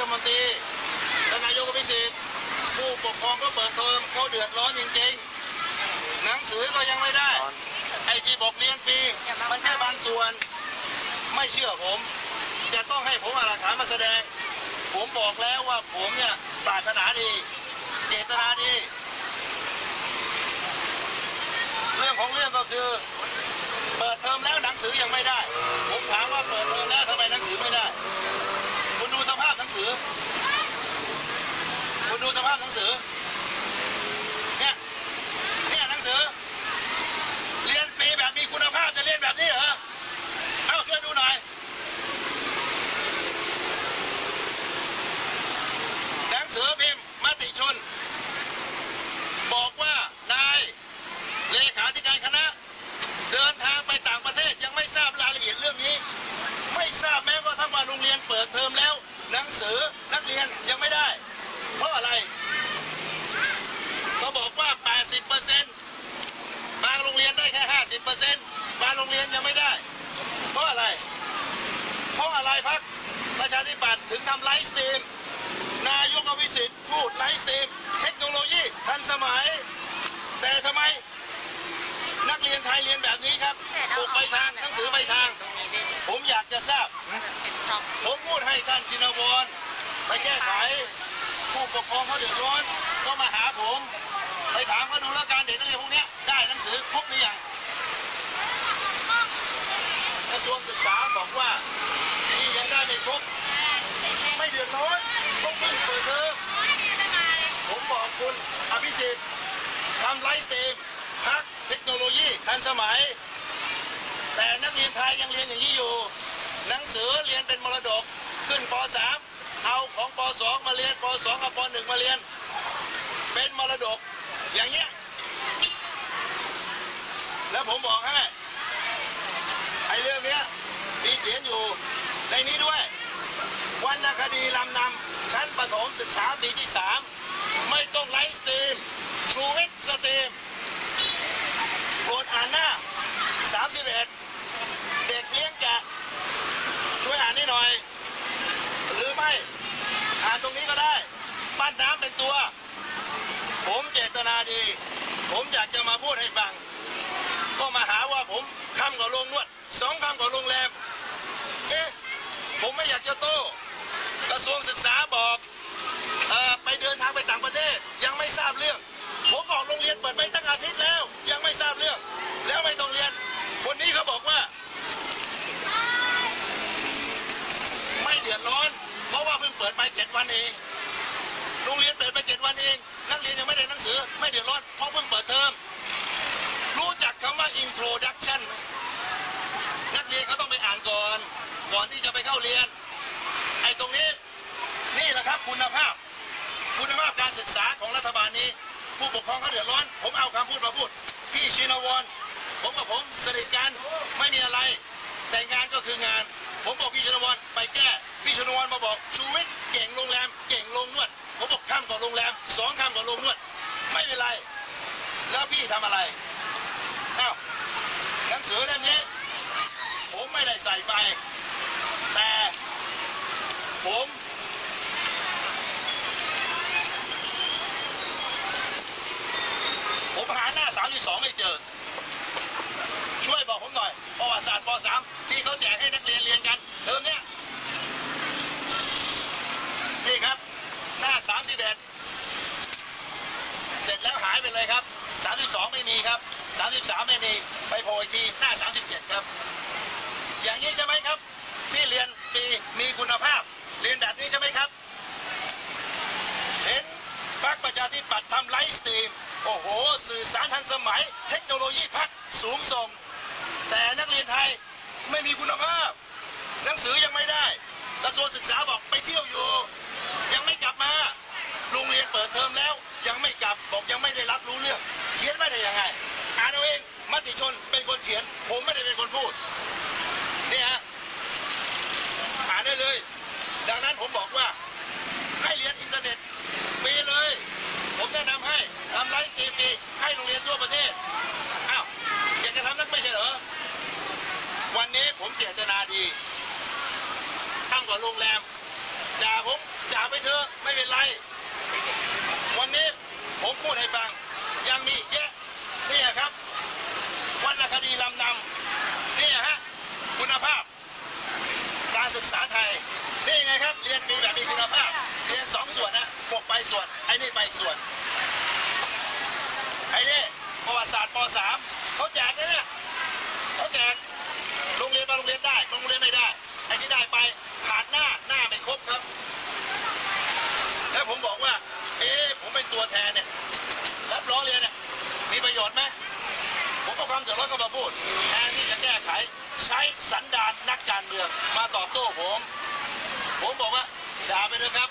ฐมนตรีท่านนายกอภิสิทธิ์ผู้ปกครองก็เปิดเทอมเขาเดือดร้อนจริงๆ หนังสือก็ยังไม่ได้ ไอ้ที่บอกเรียนฟรีมันแค่บางส่วน ไม่เชื่อผม จะต้องให้ผมเอาหลักฐานมาแสดง ผมบอกแล้วว่าผมเนี่ยปรารถนาดี เจตนาดี เรื่องของเรื่องก็คือเปิดเทอมแล้วหนังสือยังไม่ได้ ผมถามว่าเปิดเทอมแล้วทำไมหนังสือไม่ได้ คุณดูสภาพหนังสือ คุณดูสภาพหนังสือ เนี่ย เนี่ยหนังสือ เรียนฟรีแบบมีคุณภาพจะเรียนแบบนี้เหรอ เอ้าช่วยดูหน่อย หนังสือพิมพ์มติชน บอกว่านายเลขาธิการคณะ เดินทางไปต่างประเทศยังไม่ทราบรายละเอียดเรื่องนี้ ราบแม้กระทั่งว่าโรงเรียนเปิดเทอมแล้ว หนังสือนักเรียนยังไม่ได้ เพราะอะไรเขาบอกว่า 80%บางโรงเรียนได้แค่ 50%บางโรงเรียนยังไม่ได้ เพราะอะไร เพราะอะไรพักประชาธิปัตย์ถึงทำไลฟ์สตรีมนายกอภิสิทธิ์พูดไลฟ์สตรีมเทคโนโลยีทันสมัย แต่ทำไมนักเรียนไทยเรียนแบบนี้ครับปกไปทางหนังสือไปทางตรงนี้ด้วย ผมอยากจะทราบ ผมพูดให้ท่านจินวรไปแก้ไขผู้ปกครองเขาเดือดร้อนก็มาหาผม ไปถามเขาดูแล้วการเด็กนักเรียนพวกนี้ได้หนังสือครบหรือยังกระทรวงศึกษาบอกว่าที่ยังได้ไม่ครบไม่เดือดร้อนต้องเพิ่งเปิดเทอมผมบอกคุณอภิสิทธิ์ทำไลฟ์สตรีมพักเทคโนโลยีทันสมัย นักเรียนไทยยังเรียนอย่างนี้อยู่ หนังสือเรียนเป็นมรดกขึ้นป .3 เอาของป .2 มาเรียนป .2 กับป .1 มาเรียน เป็นมรดกอย่างเงี้ยแล้วผมบอกให้ไอ้เรื่องเนี้ยมีเขียนอยู่ในนี้ด้วยวรรณคดีลำนำชั้นประถมศึกษาปีที่ 3 ไม่ต้องไลฟ์สตรีมชูวิทสตรีมโปรดอ่านหน้า 31 เด็กเลี้ยงแกะช่วยอ่านใหน่อยหรือไม่อ่านตรงนี้ก็ได้ปั้นน้ำเป็นตัว ผมเจตนาดี ผมอยากจะมาพูดให้ฟัง ก็มาหาว่าผมคำกับโรงนวดสองคำกับโรงแรมเอ๊ะผมไม่อยากจะโต้กระทรวงศึกษาบอกอไปเดินทางไปต่างประเทศยังไม่ทราบเรื่อง ผมบอกโรงเรียนเปิดไปตั้งอาทิตย์แล้ว ยังไม่ทราบเรื่อง แล้วไม่ต้องเรียน คนนี้เขาบอกว่า ไม่เดือดร้อน เพราะว่าเพิ่งเปิดไปเจ็ด วันเองโรงเรียนเปิดไปเจ็ดวันเอง นักเรียนยังไม่ได้หนังสือ ไม่เดือดร้อนเพราะเพิ่งเปิดเทอมรู้จักคำว่า introduction ไหมนักเรียนเขาต้องไปอ่านก่อน ก่อนที่จะไปเข้าเรียน ไอ้ตรงนี้นี่แหละครับคุณภาพ คุณภาพการศึกษาของรัฐบาลนี้ ผู้ปกครองเขาเดือดร้อน ผมเอาคำพูดมาพูด พี่ชินวรผมกับผมสนิทกันไม่มีอะไร แต่งานก็คืองาน ผมบอกพี่ชนวรไปแก้ พี่ชนวรมาบอกชูวิทย์ ก่งโรงแรมเก่งโรงนวดผมบอกข้ามก่อนโรงแรมสองข้ามก่อนโรงนวด ไม่เป็นไร แล้วพี่ทำอะไรอ้าวหนังสือเล่มนี้ผมไม่ได้ใส่ไฟ แต่ผมผมหาหน้า32ไม่เจอ ช่วยบอกผมหน่อยประวัติศาสตร์ป .3 ที่เขาแจกให้นักเรียนเรียนกันเทอมเนี้ยนี่ครับ หน้า 31 เสร็จแล้วหาย ไปเลยครับ 32 ไม่มีครับ 33 ไม่มี ไปโผล่อีกทีหน้า 37 ครับ อย่างนี้ใช่ไหมครับ ที่เรียนฟรีมีคุณภาพ เรียนแบบนี้ใช่ไหมครับ เห็นพรรคประชาธิปัตย์ทำไลฟ์สตรีม โอ้โห สื่อสารทันสมัย เทคโนโลยีพักสูงส่ง แต่นักเรียนไทยไม่มีคุณภาพ หนังสือยังไม่ได้กระทรวงศึกษาบอกไปเที่ยวอยู่ ยังไม่กลับมา โรงเรียนเปิดเทอมแล้ว ยังไม่กลับบอกยังไม่ได้รับรู้เรื่องเขียนไม่ได้ยังไงอ่านเอาเองมติชนเป็นคนเขียน ผมไม่ได้เป็นคนพูดนี่ฮะอ่านได้เลย ดังนั้นผมบอกว่า ให้เรียนอินเทอร์เน็ตฟรีเลย ผมแนะนำให้ทำไลฟ์ตรีมฟรีให้โรงเรียนทั่วประเทศอ้าวอยากจะทำนักไม่ใช่เหรอวันนี้ผมเจตนาดีทำกับโรงแรมด่าผมด่าไปเถอะไม่เป็นไรันนี้ผมพูดให้ฟังยังมีอีกเยะนี่ครับวรรณคดีลำนำนี่ฮะคุณภาพ การศึกษาไทยนี่ไงครับเรียนฟรีแบบมีคุณภาพเรียนสองส่วนนะบวกไปส่วนไอ้นี่ไปส่วนไอ้นี่ประวัติศาสตร์ป .3 เขาแจกนะเนี่ยเขาแจกโรงเรียนมาโรงเรียนได้โรงเรียนไม่ได้ไอ้ที่ได้ไปขาดหน้าหน้าไม่ครบครับ แล้วผมบอกว่า ตัวแทนเนี่ยรับล้อเรียนเนี่ยมีประโยชน์ไหมผมก็ความเดือดร้อนก็มาพูดแทนที่จะแก้ไข ใช้สันดานนักการเมืองมาตอบโต้ผม ผมบอกว่าด่าไปเลยครับ